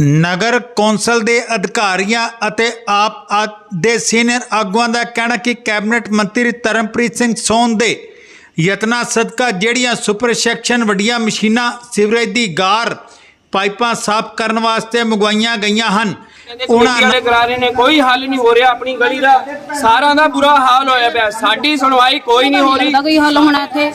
ਨਗਰ council ਦੇ ਅਧਿਕਾਰੀਆਂ ਅਤੇ ਆਪ ਆ- ਦੇ ਸੀਨੀਅਰ ਆਗੂਆਂ ਦਾ ਕਹਿਣਾ ਕਿ ਕੈਬਨਿਟ ਮੰਤਰੀ ਧਰਮਪ੍ਰੀਤ ਸਿੰਘ ਸੋਨ ਦੇ ਯਤਨਾਂ ਸਦਕਾ ਜਿਹੜੀਆਂ ਸੁਪਰ ਸੈਕਸ਼ਨ ਵੱਡੀਆਂ ਮਸ਼ੀਨਾਂ ਸੀਵਰੇਜ ਦੀ ਗਾਰ ਪਾਈਪਾਂ ਸਾਫ਼ ਕਰਨ ਵਾਸਤੇ ਮੰਗਵਾਈਆਂ ਗਈਆਂ ਹਨ ਉਹਨਾਂ ਵਾਲੇ ਕਰਾ ਰਹੇ ਨੇ ਕੋਈ ਹੱਲ ਨਹੀਂ ਹੋ ਰਿਹਾ ਆਪਣੀ ਗਲੀ ਦਾ ਸਾਰਿਆਂ ਦਾ ਬੁਰਾ ਹਾਲ ਹੋਇਆ ਪਿਆ। ਸਾਡੀ ਸੁਣਵਾਈ ਕੋਈ ਨਹੀਂ ਹੋ ਰਹੀ। ਦਾ ਕੋਈ ਹੱਲ ਹੋਣਾ ਇੱਥੇ?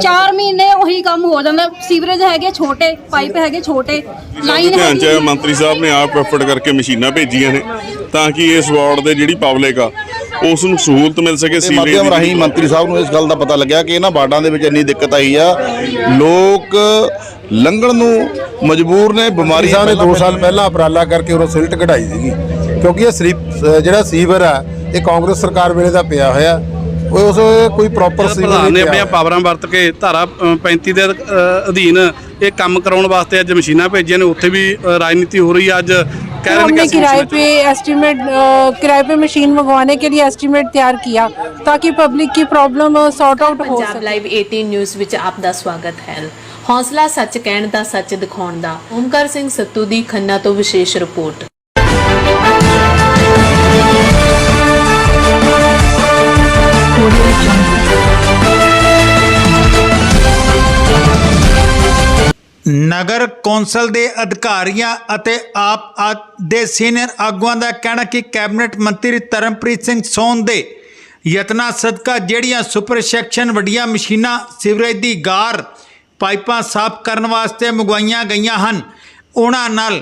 4 ਮਹੀਨੇ ਉਹੀ ਕੰਮ ਹੋ ਜਾਂਦਾ। ਸੀਵਰੇਜ ਹੈਗੇ ਛੋਟੇ ਪਾਈਪ ਹੈਗੇ ਛੋਟੇ ਲਾਈਨ ਧਿਆਨ ਚ ਮੰਤਰੀ ਸਾਹਿਬ ਨੇ ਆਪ ਐਫਰਟ ਕਰਕੇ ਮਸ਼ੀਨਾਂ ਭੇਜੀਆਂ ਨੇ ਤਾਂ ਕਿ ਇਸ ਵਾਰਡ ਦੇ ਜਿਹੜੀ ਪਬਲਿਕ ਆ ਉਸ ਨੂੰ ਸਹੂਲਤ ਮਿਲ ਸਕੇ ਸੀਵਰੇਜ ਮਾਧਿਅਮ ਦੀ ਰਾਹੀਂ ਮੰਤਰੀ ਸਾਹਿਬ ਨੂੰ ਇਸ ਗੱਲ ਦਾ ਪਤਾ ਲੱਗਿਆ ਕਿ ਇਹਨਾਂ ਵਾਰਡਾਂ ਦੇ ਵਿੱਚ ਇੰਨੀ ਦਿੱਕਤ ਆਈ ਆ। ਲੋਕ ਲੰਘਣ ਨੂੰ ਮਜਬੂਰ ਨੇ ਬਿਮਾਰੀ ਸਾਹਿਬ ਨੇ 2 ਸਾਲ ਪਹਿਲਾਂ ਉਪਰਾਲਾ ਕਰਕੇ ਉਹ ਸਿਲਟ ਕਢਾਈ। ਸੀਗੀ ਕਿਉਂਕਿ ਇਹ ਸਰੀ- ਅਹ ਜਿਹੜਾ ਸੀਵਰ ਆ ਇਹ ਕਾਂਗਰਸ ਸਰਕਾਰ ਵੇਲੇ ਦਾ ਪਿਆ ਹੋਇਆ ਉਹ ਉਸ ਕੋਈ ਪ੍ਰੋਪਰ ਸੀਵਰ ਪ੍ਰਧਾਨ ਨੇ ਨਹੀਂ ਆਪਣੀਆਂ ਪਿਆ ਪਾਵਰਾਂ ਵਰਤ ਕੇ ਧਾਰਾ ਅ, 35 ਦੇ ਅ, ਅਧੀਨ ਇਹ ਕੰਮ ਕਰਾਉਣ ਵਾਸਤੇ ਅੱਜ ਮਸ਼ੀਨਾਂ ਭੇਜੀਆਂ ਨੇ ਉੱਥੇ ਵੀ ਅ, ਰਾਜਨੀਤੀ ਹੋ ਰਹੀ ਹੈ ਅੱਜ ਕਹਿ ਰਹੇ ਨੇ हमने ਕਿ ਅਸੀਂ किराए ਮਸ਼ੀਨਾਂ पे एस्टीमेट किराए पे मशीन मंगवाने के लिए एस्टीमेट तैयार किया ताकि पब्लिक की प्रॉब्लम सॉर्ट आउट हो ਪੰਜਾਬ सके ਲਾਈਵ 18 ਨਿਊਜ਼ ਵਿੱਚ ਆਪ ਦਾ ਸਵਾਗਤ ਹੈ ਹੌਸਲਾ ਸੱਚ ਕਹਿਣ ਦਾ ਸੱਚ ਦਿਖਾਉਣ ਦਾ ਓਮਕਾਰ ਸਿੰਘ ਸੱਤੂ ਦੀ ਖੰਨਾ ਤੋਂ ਵਿਸ਼ੇਸ਼ ਰਿਪੋਰਟ ਨਗਰ ਕੌਂਸਲ ਦੇ ਅਧਿਕਾਰੀਆਂ ਅਤੇ ਆਪ ਆ- ਦੇ ਸੀਨੀਅਰ ਆਗੂਆਂ ਦਾ ਕਹਿਣਾ ਕਿ ਕੈਬਨਿਟ ਮੰਤਰੀ ਧਰਮਪ੍ਰੀਤ ਸਿੰਘ ਸੋਨ ਦੇ ਯਤਨਾਂ ਸਦਕਾ ਜਿਹੜੀਆਂ ਸੁਪਰ ਸੈਕਸ਼ਨ ਵੱਡੀਆਂ ਮਸ਼ੀਨਾਂ ਸੀਵਰੇਜ ਦੀ ਗਾਰ, ਪਾਈਪਾਂ ਸਾਫ਼ ਕਰਨ ਵਾਸਤੇ ਮੰਗਵਾਈਆਂ ਗਈਆਂ ਹਨ, ਉਹਨਾਂ ਨਾਲ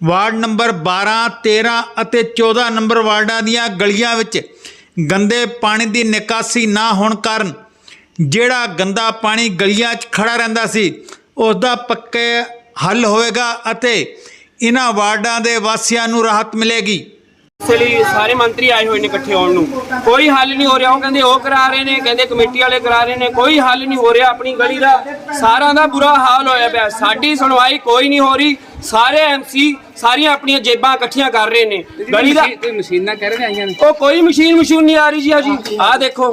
ਵਾਰਡ ਨੰਬਰ 12 13 ਅਤੇ 14 ਨੰਬਰ ਵਾਰਡਾਂ ਦੀਆਂ ਗਲੀਆਂ ਵਿੱਚ ਗੰਦੇ ਪਾਣੀ ਦੀ ਨਿਕਾਸੀ ਨਾ ਹੋਣ ਕਾਰਨ ਜਿਹੜਾ ਗੰਦਾ ਪਾਣੀ ਗਲੀਆਂ 'ਚ ਖੜਾ ਰਹਿੰਦਾ ਸੀ ਉਸ ਦਾ ਪੱਕੇ ਹੱਲ ਹੋਵੇਗਾ ਅਤੇ ਇਹਨਾਂ ਵਾਰਡਾਂ ਦੇ ਵਾਸੀਆਂ ਨੂੰ ਰਾਹਤ ਮਿਲੇਗੀ। ਇਸ ਲਈ ਸਾਰੇ ਮੰਤਰੀ ਆਏ ਹੋਏ ਨੇ ਇਕੱਠੇ ਹੋਣ ਨੂੰ। ਕੋਈ ਹੱਲ ਨਹੀਂ ਹੋ ਰਿਹਾ। ਉਹ ਕਹਿੰਦੇ ਉਹ ਕਰਾ ਰਹੇ ਨੇ, ਕਹਿੰਦੇ ਕਮੇਟੀ ਵਾਲੇ ਕਰਾ ਰਹੇ ਨੇ। ਕੋਈ ਹੱਲ ਨਹੀਂ ਹੋ ਰਿਹਾ। ਆਪਣੀ ਗਲੀ ਦਾ ਸਾਰਿਆਂ ਦਾ ਬੁਰਾ ਹਾਲ ਹੋਇਆ ਪਿਆ। ਸਾਡੀ ਸੁਣਵਾਈ ਕੋਈ ਨਹੀਂ ਹੋ ਰਹੀ। ਸਾਰੇ ਐਮਸੀ ਸਾਰੀਆਂ ਆਪਣੀਆਂ ਜੇਬਾਂ ਇਕੱਠੀਆਂ ਕਰ ਰਹੇ ਨੇ। ਗਲੀ ਦਾ ਕੋਈ ਮਸ਼ੀਨਾਂ ਕਹਿ ਰਹੇ ਆਈਆਂ ਨੇ। ਉਹ ਕੋਈ ਮਸ਼ੀਨ ਮਸ਼ੀਨ ਨਹੀਂ ਆ ਰਹੀ ਜੀ ਆ ਜੀ ਆਹ ਦੇਖੋ।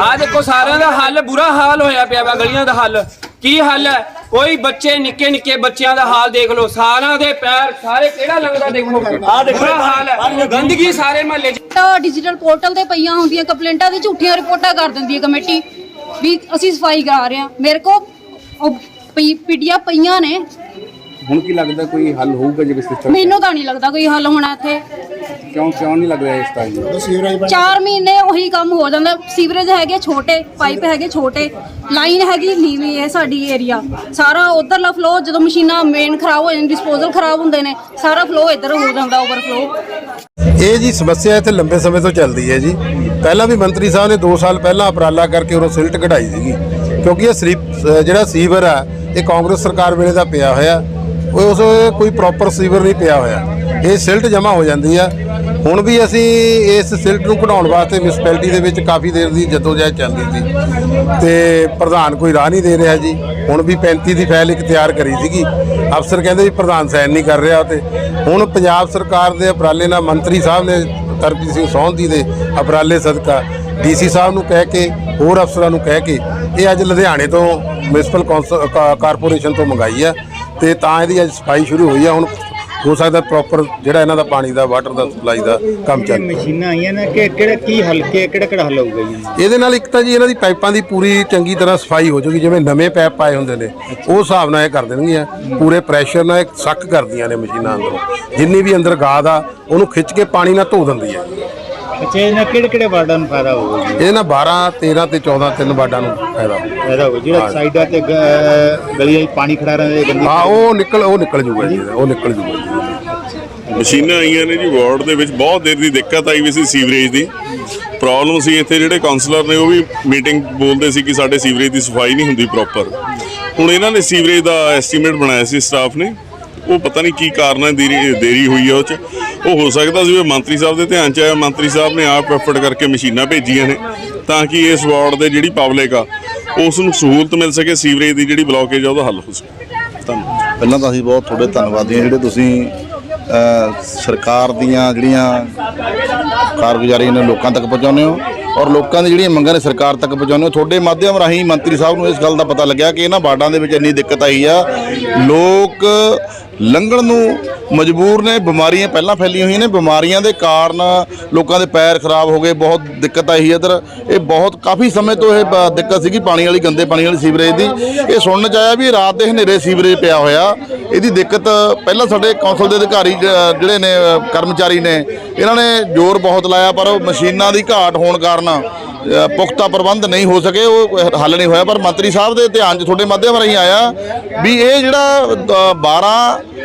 ਆਹ ਦੇਖੋ ਸਾਰਿਆਂ ਦਾ ਹੱਲ ਬੁਰਾ ਹਾਲ ਹੋਇਆ ਪਿਆ ਵਾ ਗਲੀਆਂ ਦਾ ਹੱਲ। ਕੀ ਹੱਲ ਹੈ? ਕੋਈ ਬੱਚੇ ਨਿੱਕੇ ਨਿੱਕੇ ਬੱਚਿਆਂ ਦਾ ਹਾਲ ਦੇਖ ਲਓ। ਸਾਰਿਆਂ ਦੇ ਪੈਰ ਸਾਰੇ ਕਿਹੜਾ ਲੰਗਦਾ ਦੇਖੋ ਆਹ ਦੇਖੋ ਹਾਲ ਹੈ। ਗੰਦਗੀ ਸਾਰੇ ਮਹੱਲੇ 'ਚ। ਤਾਂ ਡਿਜੀਟਲ ਪੋਰਟਲ ਤੇ ਪਈਆਂ ਹੁੰਦੀਆਂ ਕੰਪਲੇਂਟਾਂ ਦੀ ਝੂਠੀਆਂ ਰਿਪੋਰਟਾਂ ਕਰ ਦਿੰਦੀ ਹੈ ਕਮੇਟੀ। ਵੀ ਅਸੀਂ ਸਫ਼ਾਈ ਕਰਾ ਰਹੇ ਹਾਂ। ਮੇਰੇ ਕੋ ਪੀਡੀਆਂ ਪਈਆਂ ਨੇ। ਹੁਣ ਕੀ ਲੱਗਦਾ ਕੋਈ ਹੱਲ ਹੋਊਗਾ ਜੇ ਸਿਸਟਮ ਮੈਨੂੰ ਤਾਂ ਨਹੀਂ ਲੱਗਦਾ ਕੋਈ ਹੱਲ ਹੋਣਾ ਇੱਥੇ। ਕਿਉਂ ਕਿਉਂ ਨਹੀਂ ਲੱਗ ਰਿਹਾ ਇਸ ਟਾਈਮ 4 ਮਹੀਨੇ ਉਹੀ ਕੰਮ ਹੋ ਜਾਂਦਾ। ਸੀਵਰੇਜ ਹੈਗੇ ਛੋਟੇ ਪਾਈਪ ਹੈਗੇ ਛੋਟੇ ਲਾਈਨ ਹੈਗੀ ਨੀਵੀਂ ਹੈ ਸਾਡੀ ਏਰੀਆ ਸਾਰਾ ਉਧਰਲਾ ਫਲੋ ਜਦੋਂ ਮਸ਼ੀਨਾਂ ਮੇਨ ਖਰਾਬ ਹੋ ਜਾਂਦੀ ਡਿਸਪੋਜ਼ਲ ਖਰਾਬ ਹੁੰਦੇ ਨੇ ਸਾਰਾ ਫਲੋ ਇੱਧਰ ਹੋ ਜਾਂਦਾ ਓਵਰਫਲੋ ਇਹ ਜੀ ਸਮੱਸਿਆ ਇੱਥੇ ਲੰਬੇ ਸਮੇਂ ਤੋਂ ਚੱਲਦੀ ਹੈ ਜੀ। ਪਹਿਲਾਂ ਵੀ ਮੰਤਰੀ ਸਾਹਿਬ ਨੇ 2 ਸਾਲ ਪਹਿਲਾਂ ਉਪਰਾਲਾ ਕਰਕੇ ਉਹ ਸਿਲਟ ਕਢਾਈ ਸੀਗੀ। ਕਿਉਂਕਿ ਇਹ ਜਿਹੜਾ ਸੀਵਰ ਆ ਇਹ ਕਾਂਗਰਸ ਸਰਕਾਰ ਵੇਲੇ ਦਾ ਪਿਆ ਹੋਇਆ। ਉਹ ਉਸ ਕੋਈ ਪ੍ਰੋਪਰ ਸੀਵਰ ਨਹੀਂ ਪਿਆ ਹੋਇਆ। ਇਹ ਸਿਲਟ ਜਮ੍ਹਾਂ ਹੋ ਜਾਂਦੀ ਆ। ਹੁਣ ਵੀ ਅਸੀਂ ਇਸ ਸਿਲਟ ਨੂੰ ਕਢਾਉਣ ਵਾਸਤੇ ਮਿਊਨਿਸਪੈਲਿਟੀ ਦੇ ਵਿੱਚ ਕਾਫੀ ਦੇਰ ਦੀ ਜਦੋਜਹਿਦ ਚੱਲਦੀ ਸੀ। ਤੇ ਪ੍ਰਧਾਨ ਕੋਈ ਰਾਹ ਨਹੀਂ ਦੇ ਰਿਹਾ ਜੀ। ਹੁਣ ਵੀ 35 ਦੀ ਫਾਈਲ ਇੱਕ ਤਿਆਰ ਕਰੀ ਸੀਗੀ। ਅਫਸਰ ਕਹਿੰਦੇ ਵੀ ਪ੍ਰਧਾਨ ਸਾਈਨ ਨਹੀਂ ਕਰ ਰਿਹਾ ਤੇ। ਹੁਣ ਪੰਜਾਬ ਸਰਕਾਰ ਦੇ ਉਪਰਾਲੇ ਨਾਲ ਮੰਤਰੀ ਸਾਹਿਬ ਨੇ ਤਰਪੀ ਸਿੰਘ ਸੌਂਦੀ ਦੇ ਉਪਰਾਲੇ ਸਦਕਾ ਡੀਸੀ ਸਾਹਿਬ ਨੂੰ ਕਹਿ ਕੇ, ਹੋਰ ਅਫਸਰਾਂ ਨੂੰ ਕਹਿ ਕੇ ਇਹ ਅੱਜ ਲੁਧਿਆਣੇ ਤੋਂ ਮਿਊਨਿਸਪਲ ਕੌਂਸਲ ਕਾ- ਕਾਰਪੋਰੇਸ਼ਨ ਤੋਂ ਮੰਗਾਈ ਆ। ਤੇ ਤਾਂ ਇਹਦੀ ਅੱਜ ਸਫ਼ਾਈ ਸ਼ੁਰੂ ਹੋਈ ਆ ਹੁਣ ਹੋ ਸਕਦਾ ਪ੍ਰੋਪਰ ਜਿਹੜਾ ਇਹਨਾਂ ਦਾ ਪਾਣੀ ਦਾ ਵਾਟਰ ਦਾ ਸਪਲਾਈ ਦਾ ਕੰਮ ਚੱਲ ਮਸ਼ੀਨਾਂ ਆਈਆਂ ਨੇ ਕਿ ਕਿਹੜਾ ਕੀ ਹੱਲ ਕਿਹੜਾ ਕਿਹੜਾ ਹੱਲ ਹੋਊਗਾ ਜੀ? ਇਹਦੇ ਨਾਲ ਇੱਕ ਤਾਂ ਜੀ ਇਹਨਾਂ ਦੀ ਪਾਈਪਾਂ ਦੀ ਪੂਰੀ ਚੰਗੀ ਤਰ੍ਹਾਂ ਸਫ਼ਾਈ ਹੋ ਜਾਊਗੀ ਜਿਵੇਂ ਨਵੇਂ ਪਾਈਪ ਪਾਏ ਹੁੰਦੇ ਨੇ ਉਹ ਹਿਸਾਬ ਨਾਲ ਇਹ ਕਰ ਦੇਣਗੀਆਂ। ਪੂਰੇ ਪ੍ਰੈਸ਼ਰ ਨਾਲ ਇਹ ਸੱਕ ਕਰਦੀਆਂ ਨੇ ਮਸ਼ੀਨਾਂ ਅੰਦਰ। ਜਿੰਨੀ ਵੀ ਅੰਦਰ ਗਾਦ ਆ ਉਹਨੂੰ ਖਿੱਚ ਕੇ ਪਾਣੀ ਨਾਲ ਧੋ ਦਿੰਦੀ ਹੈ। ਅੱਛਾ ਇਹਨਾਂ ਕਿਹੜੇ ਕਿਹੜੇ ਵਾਰਡਾਂ ਨੂੰ ਫਾਇਦਾ ਹੋਊਗਾ ਨਾਲ 12 13 ਤੇ 14 ਤਿੰਨ ਵਾਰਡਾਂ ਨੂੰ ਫਾਇਦਾ ਹੋਊ। ਫਾਇਦਾ ਹੋਊਗਾ। ਜਿਹੜਾ ਸਾਈਡਾਂ ਤੇ ਗਲੀਆਂ 'ਚ ਪਾਣੀ ਖੜਾ ਰਹਿੰਦਾ ਹਾਂ ਉਹ ਨਿਕਲ ਉਹ ਨਿਕਲ ਜੂਗਾ ਜੀ ਉਹ ਨਿਕਲ ਜੂਗਾ ਜੀ। ਮਸ਼ੀਨਾਂ ਆਈਆਂ ਨੇ ਜੀ ਵਾਰਡ ਦੇ ਵਿੱਚ ਬਹੁਤ ਦੇਰ ਦੀ ਦਿੱਕਤ ਆਈ ਵੀ ਸੀ ਸੀਵਰੇਜ ਦੀ। ਪ੍ਰੋਬਲਮ ਸੀ ਇੱਥੇ ਜਿਹੜੇ ਕਾਉਂਸਲਰ ਨੇ ਉਹ ਵੀ ਮੀਟਿੰਗ ਬੋਲਦੇ ਸੀ ਕਿ ਸਾਡੇ ਸੀਵਰੇਜ ਦੀ ਸਫ਼ਾਈ ਨਹੀਂ ਹੁੰਦੀ ਪ੍ਰੋਪਰ ਹੁਣ ਇਹਨਾਂ ਨੇ ਸੀਵਰੇਜ ਦਾ ਐਸਟੀਮੇਟ ਬਣਾਇਆ ਸੀ ਸਟਾਫ ਨੇ। ਉਹ ਪਤਾ ਨਹੀਂ ਕੀ ਕਾਰਨ ਹੈ, ਦੇਰੀ ਦੇਰੀ ਹੋਈ ਹੈ ਉਹ ਚ। ਉਹ ਹੋ ਸਕਦਾ ਸੀ ਵੀ ਮੰਤਰੀ ਸਾਹਿਬ ਦੇ ਧਿਆਨ ਚ ਆਇਆ, ਮੰਤਰੀ ਸਾਹਿਬ ਨੇ ਆਪ ਐਫਰਟ ਕਰਕੇ ਮਸ਼ੀਨਾਂ ਭੇਜੀਆਂ ਨੇ, ਤਾਂ ਕਿ ਇਸ ਵਾਰਡ ਦੇ ਜਿਹੜੀ ਪਬਲਿਕ ਆ, ਉਸ ਨੂੰ ਸਹੂਲਤ ਮਿਲ ਸਕੇ, ਸੀਵਰੇਜ ਦੀ ਜਿਹੜੀ ਬਲੌਕੇਜ ਆ, ਉਹਦਾ ਹੱਲ ਹੋ ਸਕੇ। ਧੰਨਵਾਦ। ਪਹਿਲਾਂ ਤਾਂ ਅਸੀਂ ਬਹੁਤ ਤੁਹਾਡੇ ਧੰਨਵਾਦੀ ਹਾਂ, ਜਿਹੜੇ ਤੁਸੀਂ ਸਰਕਾਰ ਦੀਆਂ ਜਿਹੜੀਆਂ ਕਾਰਗੁਜ਼ਾਰੀਆਂ ਨੇ ਲੋਕਾਂ ਤੱਕ ਪਹੁੰਚਾਉਂਦੇ ਹੋ, ਔਰ ਲੋਕਾਂ ਦੀ ਜਿਹੜੀਆਂ ਮੰਗਾਂ ਨੇ ਸਰਕਾਰ ਤੱਕ ਪਹੁੰਚਾਉਂਦੇ ਹੋ, ਤੁਹਾਡੇ ਮਾਧਿਅਮ ਰਾਹੀਂ ਮੰਤਰੀ ਸਾਹਿਬ ਨੂੰ ਇਸ ਗੱਲ ਦਾ ਪਤਾ ਲੱਗਿਆ ਕਿ ਇਹਨਾਂ ਵਾਰਡਾਂ ਦੇ ਵਿੱਚ ਇੰਨੀ ਦਿੱਕਤ ਆਈ ਆ। ਲੋਕ ਲੰਘਣ ਨੂੰ ਮਜਬੂਰ ਨੇ, ਬਿਮਾਰੀਆਂ ਪਹਿਲਾਂ ਫੈਲੀਆਂ ਹੋਈਆਂ ਨੇ, ਬਿਮਾਰੀਆਂ ਦੇ ਕਾਰਨ ਲੋਕਾਂ ਦੇ ਪੈਰ ਖਰਾਬ ਹੋ ਗਏ, ਬਹੁਤ ਦਿੱਕਤ ਆਈ ਇੱਧਰ। ਇਹ ਬਹੁਤ, ਕਾਫੀ ਸਮੇਂ ਤੋਂ ਇਹ ਬ- ਦਿੱਕਤ ਸੀਗੀ ਪਾਣੀ ਵਾਲੀ, ਗੰਦੇ ਪਾਣੀ ਵਾਲੀ ਸੀਵਰੇਜ ਦੀ। ਇਹ ਸੁਣਨ ਚ ਆਇਆ ਵੀ ਰਾਤ ਦੇ ਹਨੇਰੇ ਸੀਵਰੇਜ ਪਿਆ ਹੋਇਆ। ਇਹਦੀ ਦਿੱਕਤ ਪਹਿਲਾਂ ਸਾਡੇ ਕੌਂਸਲ ਦੇ ਅਧਿਕਾਰੀ ਜਿਹੜੇ ਨੇ ਕਰਮਚਾਰੀ ਨੇ, ਇਹਨਾਂ ਨੇ ਜ਼ੋਰ ਬਹੁਤ ਲਾਇਆ, ਪਰ ਉਹ ਮਸ਼ੀਨਾਂ ਦੀ ਘਾਟ ਹੋਣ ਕਾਰਨ ਪੁਖਤਾ ਪ੍ਰਬੰਧ ਨਹੀਂ ਹੋ ਸਕੇ ਉਹ ਹੱਲ ਨਹੀਂ ਹੋਇਆ। ਪਰ ਮੰਤਰੀ ਸਾਹਿਬ ਦੇ ਧਿਆਨ 'ਚ ਤੁਹਾਡੇ ਮਾਧਿਅਮ ਰਾਹੀਂ ਆਇਆ ਵੀ ਇਹ ਜਿਹੜਾ ਅ, 12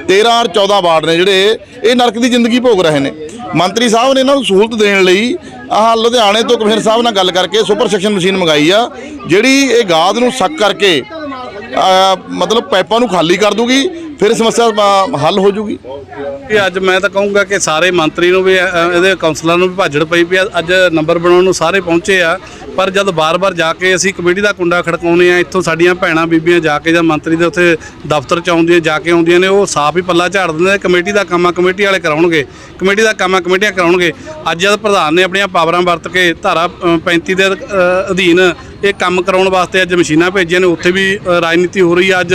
13 ਔਰ 14 ਵਾਰਡ ਨੇ ਜਿਹੜੇ ਇਹ ਨਰਕ ਦੀ ਜ਼ਿੰਦਗੀ ਭੋਗ ਰਹੇ ਨੇ। ਮੰਤਰੀ ਸਾਹਿਬ ਨੇ ਇਹਨਾਂ ਨੂੰ ਸਹੂਲਤ ਦੇਣ ਲਈ ਆਹ ਲੁਧਿਆਣੇ ਤੋਂ ਕਮਿਸ਼ਨਰ ਸਾਹਿਬ ਨਾਲ ਗੱਲ ਕਰਕੇ ਸੁਪਰ ਸੈਕਸ਼ਨ ਮਸ਼ੀਨ ਮੰਗਾਈ ਆ ਜਿਹੜੀ ਇਹ ਗਾਦ ਨੂੰ ਸੱਕ ਕਰਕੇ ਮਤਲਬ ਪਾਈਪਾਂ ਨੂੰ ਖਾਲੀ ਕਰ ਦੂਗੀ ਫਿਰ ਸਮੱਸਿਆ ਹੱਲ ਹੋ ਜੂਗੀ। ਕਿ ਅੱਜ ਮੈਂ ਤਾਂ ਕਹੂੰਗਾ ਕਿ ਸਾਰੇ ਮੰਤਰੀ ਨੂੰ ਵੀ ਇਹਦੇ ਕਾਉਂਸਲਰ ਨੂੰ ਵੀ ਭਾਜੜ ਪਈ ਵੀ ਅੱਜ ਨੰਬਰ ਬਣਾਉਣ ਨੂੰ ਸਾਰੇ ਪਹੁੰਚੇ ਆ ਪਰ ਜਦ ਬਾਰ-ਬਾਰ ਜਾ ਕੇ ਅਸੀਂ ਕਮੇਟੀ ਦਾ ਕੁੰਡਾ ਖੜਕਾਉਂਦੇ ਆ ਇੱਥੋਂ ਸਾਡੀਆਂ ਭੈਣਾਂ ਬੀਬੀਆਂ ਜਾ ਕੇ ਜਾਂ ਮੰਤਰੀ ਦੇ ਉੱਥੇ ਦਫ਼ਤਰ ਚ ਆਉਂਦੀਆਂ ਜਾ ਕੇ ਆਉਂਦੀਆਂ ਨੇ ਉਹ ਸਾਫ਼ ਹੀ ਪੱਲਾ ਝਾੜ ਦਿੰਦੇ ਨੇ ਕਮੇਟੀ ਦਾ ਕੰਮ ਆ ਕਮੇਟੀ ਵਾਲੇ ਕਰਾਉਣਗੇ ਕਮੇਟੀ ਦਾ ਕੰਮ ਆ ਕਮੇਟੀਆਂ ਕਰਾਉਣਗੇ। ਅੱਜ ਜਦ ਪ੍ਰਧਾਨ ਨੇ ਆਪਣੀਆਂ ਪਾਵਰਾਂ ਵਰਤ ਕੇ ਧਾਰਾ ਅ, 35 ਦੇ ਅਧੀਨ ਇਹ ਕੰਮ ਕਰਾਉਣ ਵਾਸਤੇ ਅੱਜ ਮਸ਼ੀਨਾਂ ਭੇਜੀਆਂ ਨੇ, ਉੱਥੇ ਵੀ ਰਾਜਨੀਤੀ ਹੋ ਰਹੀ ਆ ਅੱਜ।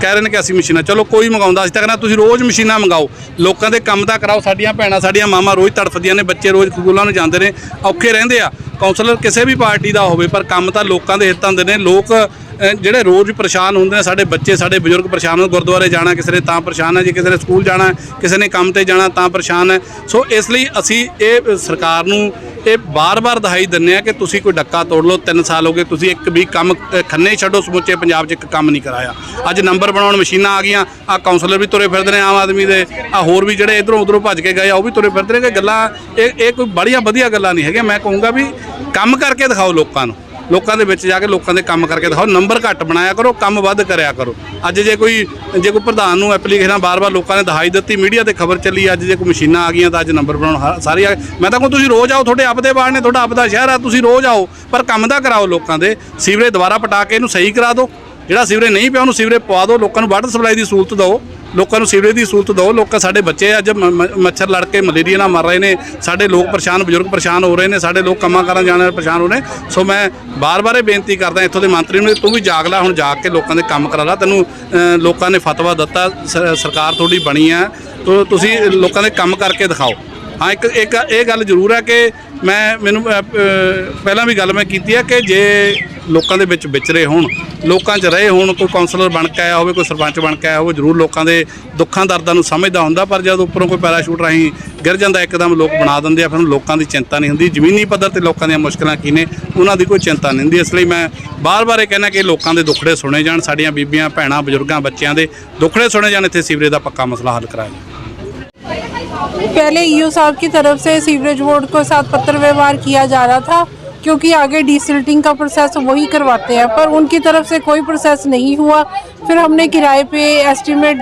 ਕਹਿ ਰਹੇ ਨੇ ਕਿ ਅਸੀਂ ਮਸ਼ੀਨਾਂ, ਚਲੋ ਕੋਈ ਮੰਗਾਉਂਦਾ, ਅਸੀਂ ਤਾਂ ਕਹਿੰਦਾ ਤੁਸੀਂ ਰੋਜ਼ ਮਸ਼ੀਨਾਂ ਮੰਗਾਓ। ਲੋਕਾਂ ਦੇ ਕੰਮ ਤਾਂ ਕਰਾਓ, ਸਾਡੀਆਂ ਭੈਣਾਂ, ਸਾਡੀਆਂ ਮਾਵਾਂ ਰੋਜ਼ ਤੜਫਦੀਆਂ ਨੇ, ਬੱਚੇ ਰੋਜ਼ ਸਕੂਲਾਂ ਨੂੰ ਜਾਂਦੇ ਨੇ, ਔਖੇ ਰਹਿੰਦੇ ਆ। ਕਾਉਂਸਲਰ ਕਿਸੇ ਵੀ ਪਾਰਟੀ ਦਾ ਹੋਵੇ, ਪਰ ਕੰਮ ਤਾਂ ਲੋਕਾਂ ਦੇ ਹਿੱਤਾਂ ਦੇ ਨੇ, ਲੋਕ ਜਿਹੜੇ ਰੋਜ਼ ਪਰੇਸ਼ਾਨ ਹੁੰਦੇ ਨੇ ਸਾਡੇ ਬੱਚੇ, ਸਾਡੇ ਬਜ਼ੁਰਗ ਪਰੇਸ਼ਾਨ ਹੋ ਗੁਰਦੁਆਰੇ ਜਾਣਾ ਕਿਸੇ ਨੇ ਤਾਂ ਪਰੇਸ਼ਾਨ ਹੈ, ਜੀ ਕਿਸੇ ਨੇ ਸਕੂਲ ਜਾਣਾ, ਕਿਸੇ ਨੇ ਕੰਮ ਤੇ ਜਾਣਾ ਤਾਂ ਪਰੇਸ਼ਾਨ ਹੈ। ਸੋ ਇਸ ਲਈ ਅਸੀਂ ਇਹ ਸਰਕਾਰ ਨੂੰ ਇਹ ਬਾਰ-ਬਾਰ ਦਹਾਈ ਦਿੰਨੇ ਆ ਕਿ ਤੁਸੀਂ ਕੋਈ ਡੱਕਾ ਤੋੜ ਲਓ 3 ਸਾਲ ਹੋ ਗਏ ਤੁਸੀਂ ਇੱਕ ਵੀ ਕੰਮ ਖੰਨੇ ਹੀ ਛੱਡੋ, ਸਮੁੱਚੇ ਪੰਜਾਬ 'ਚ ਇੱਕ ਕੰਮ ਨਹੀਂ ਕਰਾਇਆ। ਅੱਜ ਨੰਬਰ ਬਣਾਉਣ ਮਸ਼ੀਨਾਂ ਆ ਗਈਆਂ, ਆ ਕਾਉਂਸਲਰ ਵੀ ਤੁਰੇ ਫਿਰਦੇ ਨੇ ਆਮ ਆਦਮੀ ਦੇ, ਆ ਹੋਰ ਵੀ ਜਿਹੜੇ ਇਧਰੋਂ ਉਧਰੋਂ ਭੱਜ ਕੇ ਗਏ ਆ, ਉਹ ਵੀ ਤੁਰੇ ਫਿਰਦੇ ਨੇ ਕਿ ਗੱਲਾਂ, ਇਹ ਇਹ ਕੋਈ ਬੜੀਆਂ ਵਧੀਆ ਗੱਲਾਂ ਨਹੀਂ ਹੈਗੀਆਂ। ਮੈਂ ਕਹੂੰਗਾ ਵੀ ਕੰਮ ਕਰਕੇ ਦਿਖਾਓ ਲੋਕਾਂ ਨੂੰ। ਲੋਕਾਂ ਦੇ ਵਿੱਚ ਜਾ ਕੇ ਲੋਕਾਂ ਦੇ ਕੰਮ ਕਰਕੇ ਦਿਖਾਓ, ਨੰਬਰ ਘੱਟ ਬਣਾਇਆ ਕਰੋ, ਕੰਮ ਵੱਧ ਕਰਿਆ ਕਰੋ। ਅੱਜ ਜੇ ਕੋਈ ਜੇ ਕੋਈ ਪ੍ਰਧਾਨ ਨੂੰ ਐਪਲੀਕੇਸ਼ਨਾਂ ਬਾਰ-ਬਾਰ ਲੋਕਾਂ ਨੇ ਦਿਹਾਈ ਦਿੱਤੀ, ਮੀਡੀਆ ਤੇ ਖਬਰ ਚੱਲੀ, ਅੱਜ ਜੇ ਕੋਈ ਮਸ਼ੀਨਾਂ ਆ ਗਈਆਂ ਤਾਂ ਅੱਜ ਨੰਬਰ ਬਣਾਉਣ, ਹ- ਸਾਰੇ ਆ ਗਏ। ਮੈਂ ਤਾਂ ਕਹੂੰ, ਤੁਸੀਂ ਰੋਜ਼ ਆਓ, ਤੁਹਾਡੇ ਆਪਦੇ ਬਾੜ ਨੇ, ਤੁਹਾਡਾ ਆਪਦਾ ਸ਼ਹਿਰ ਆ, ਤੁਸੀਂ ਰੋਜ਼ ਆਓ, ਪਰ ਕੰਮ ਦਾ ਕਰਾਓ ਲੋਕਾਂ ਦੇ। ਸੀਵਰੇਜ ਦੁਬਾਰਾ ਪਟਾ ਕੇ ਇਹਨੂੰ ਸਹੀ ਕਰਾ ਦਿਓ। ਜਿਹੜਾ ਸੀਵਰੇਜ ਨਹੀਂ ਪਿਆ, ਉਹਨੂੰ ਸੀਵਰੇਜ ਪਵਾ ਦਿਓ, ਲੋਕਾਂ ਨੂੰ ਵਾਟਰ ਸਪਲਾਈ ਦੀ ਸਹੂਲਤ ਦਿਓ। ਲੋਕਾਂ ਨੂੰ ਸੀਵਰੇਜ ਦੀ ਸਹੂਲਤ ਦਿਓ, ਲੋਕਾਂ ਸਾਡੇ ਬੱਚੇ ਅੱਜ ਮ- ਮੱਛਰ ਲੜ ਕੇ ਮਲੇਰੀਆ ਨਾਲ ਮਰ ਰਹੇ ਨੇ, ਸਾਡੇ ਲੋਕ ਪਰੇਸ਼ਾਨ, ਬਜ਼ੁਰਗ ਪਰੇਸ਼ਾਨ ਹੋ ਰਹੇ ਨੇ, ਸਾਡੇ ਲੋਕ ਕੰਮਾਂ ਕਾਰਾਂ ਜਾਣ ਵਾਲੇ ਪਰੇਸ਼ਾਨ ਹੋ ਰਹੇ ਨੇ। ਸੋ ਮੈਂ ਬਾਰ-ਬਾਰ ਇਹ ਬੇਨਤੀ ਕਰਦਾ ਇੱਥੋਂ ਦੇ ਮੰਤਰੀ ਨੂੰ, ਤੂੰ ਵੀ ਜਾਗ ਲੈ, ਹੁਣ ਜਾਗ ਕੇ ਲੋਕਾਂ ਦੇ ਕੰਮ ਕਰਾ ਲਾ। ਤੈਨੂੰ ਲੋਕਾਂ ਨੇ ਫਤਵਾ ਦਿੱਤਾ ਸਰਕਾਰ ਤੁਹਾਡੀ ਬਣੀ ਆ। ਤੋ ਤੁਸੀਂ ਲੋਕਾਂ ਦੇ ਕੰਮ ਕਰਕੇ ਦਿਖਾਓ। ਹਾਂ, ਇੱਕ ਇੱਕ ਇਹ ਗੱਲ ਜ਼ਰੂਰ ਹੈ ਕਿ ਮੈਂ, ਮੈਨੂੰ ਪਹਿਲਾਂ ਵੀ ਗੱਲ ਮੈਂ ਕੀਤੀ ਹੈ ਕਿ ਜੇ ਲੋਕਾਂ ਦੇ ਵਿੱਚ ਵਿਚਰੇ ਹੋਣ ਲੋਕਾਂ 'ਚ ਰਹੇ ਹੋਣ ਕੋਈ ਕਾਉਂਸਲਰ ਬਣ ਕੇ ਆਇਆ ਹੋਵੇ ਕੋਈ ਸਰਪੰਚ ਬਣ ਕੇ ਆਇਆ ਹੋਵੇ ਜ਼ਰੂਰ ਲੋਕਾਂ ਦੇ ਦੁੱਖਾਂ ਦਰਦਾਂ ਨੂੰ ਸਮਝਦਾ ਹੁੰਦਾ ਪਰ ਜਦ ਉੱਪਰੋਂ ਕੋਈ ਪੈਰਾਸ਼ੂਟ ਰਾਹੀਂ ਗਿਰ ਜਾਂਦਾ ਇੱਕਦਮ ਲੋਕ ਬਣਾ ਦਿੰਦੇ ਆ ਫਿਰ ਉਹਨੂੰ ਲੋਕਾਂ ਦੀ ਚਿੰਤਾ ਨਹੀਂ ਹੁੰਦੀ ਜ਼ਮੀਨੀ ਪੱਧਰ ਤੇ ਲੋਕਾਂ ਦੀਆਂ ਮੁਸ਼ਕਲਾਂ ਕੀ ਨੇ ਉਹਨਾਂ ਦੀ ਕੋਈ ਚਿੰਤਾ ਨਹੀਂ ਹੁੰਦੀ ਇਸ ਲਈ ਮੈਂ ਬਾਰ-ਬਾਰ ਇਹ ਕਹਿੰਦਾ ਕਿ ਲੋਕਾਂ ਦੇ ਦੁੱਖੜੇ ਸੁਣੇ ਜਾਣ ਸਾਡੀਆਂ ਬੀਬੀਆਂ ਭੈਣਾਂ ਬਜ਼ੁਰਗਾਂ ਬੱਚਿਆਂ ਦੇ ਦੁੱਖੜੇ ਸੁਣੇ ਜਾਣ ਇੱਥੇ ਸੀਵਰੇਜ ਦਾ ਪੱਕਾ ਮਸਲਾ ਹੱਲ ਕਰਾਇਆ ਜਾਵੇ पहले ईओ साहब की तरफ से सीवरेज बोर्ड को साथ पत्र व्यवहार किया जा रहा था क्योंकि आगे डिसिल्टिंग का प्रोसेस वही करवाते हैं, पर उनकी तरफ़ से कोई प्रोसेस नहीं हुआ। फिर हमने किराए पे एस्टीमेट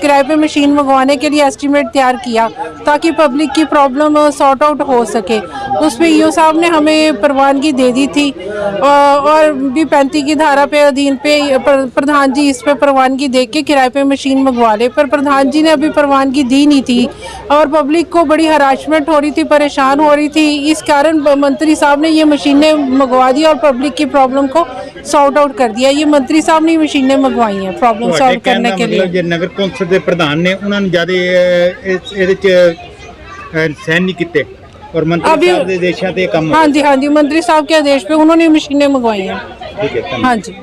किराए पे मशीन मंगवाने के लिए एस्टीमेट तैयार किया, ताकि पब्लिक की प्रॉब्लम सॉर्ट आउट हो सके। उस पर ईओ साहब ने हमें प्रवानगी दे दी थी और भी पैंती की धारा पे अधीन पे प्र- प्रधान जी इस पे प्रवानगी दे के किराए पे मशीन मंगवा ले, पर प्रधान जी ने अभी प्रवानगी दी नहीं थी, और पब्लिक को बड़ी हराशमेंट हो रही थी, परेशान हो रही थी। इस कारण मंत्री साहब ने ये मशीनें मंगवा दी और पब्लिक की प्रॉब्लम को सॉर्ट आउट कर दिया ये मंत्री साहब ने ये मशीनें मंगवाई हैं प्रॉब्लम ਤੁਹਾਡੇ सॉल्व ਕਹਿਣ करने ਦਾ के लिए ਮਤਲਬ ਜੇ ਨਗਰ ਕੌਂਸਲ ਦੇ ਪ੍ਰਧਾਨ ਨੇ ਉਹਨਾਂ ਨੂੰ ਜਿਆਦਾ ਇਹਦੇ ਚ ਅਹ, ਸਹਿਨ ਨਹੀਂ ਕੀਤੇ ਔਰ ਮੰਤਰੀ ਅਭੀ- ਸਾਹਿਬ ਦੇ ਦੇਸ਼ਾਂ ਤੇ ਇਹ ਕੰਮ हाँ जी हाँ जी मंत्री साहब के आदेश पे उन्होंने मशीनें मंगवाई हैं ਠੀਕ ਹੈ ਧੰਨਵਾਦ। हाँ जी